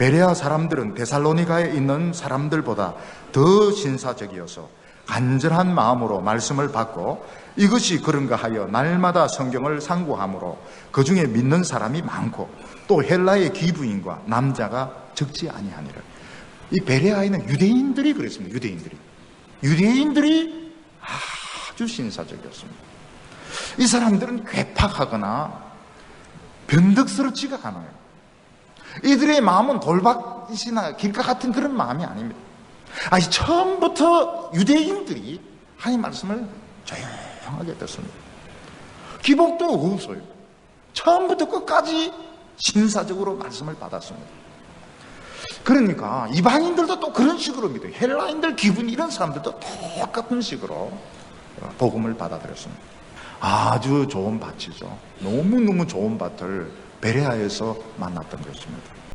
베레아 사람들은 데살로니가에 있는 사람들보다 더 신사적이어서 간절한 마음으로 말씀을 받고 이것이 그런가 하여 날마다 성경을 상고함으로 그 중에 믿는 사람이 많고 또 헬라의 기부인과 남자가 적지 아니하니라. 이 베레아에는 유대인들이 그랬습니다. 유대인들이. 유대인들이 아주 신사적이었습니다. 이 사람들은 괴팍하거나 변덕스럽지가 않아요. 이들의 마음은 돌밭이나 길가 같은 그런 마음이 아닙니다. 아니, 처음부터 유대인들이 하나님 말씀을 조용하게 듣습니다. 기복도 없어요. 처음부터 끝까지 신사적으로 말씀을 받았습니다. 그러니까 이방인들도 또 그런 식으로 믿어요. 헬라인들 기분 이런 사람들도 똑같은 식으로 복음을 받아들였습니다. 아주 좋은 밭이죠. 너무너무 좋은 밭을 베레아에서 만났던 것입니다.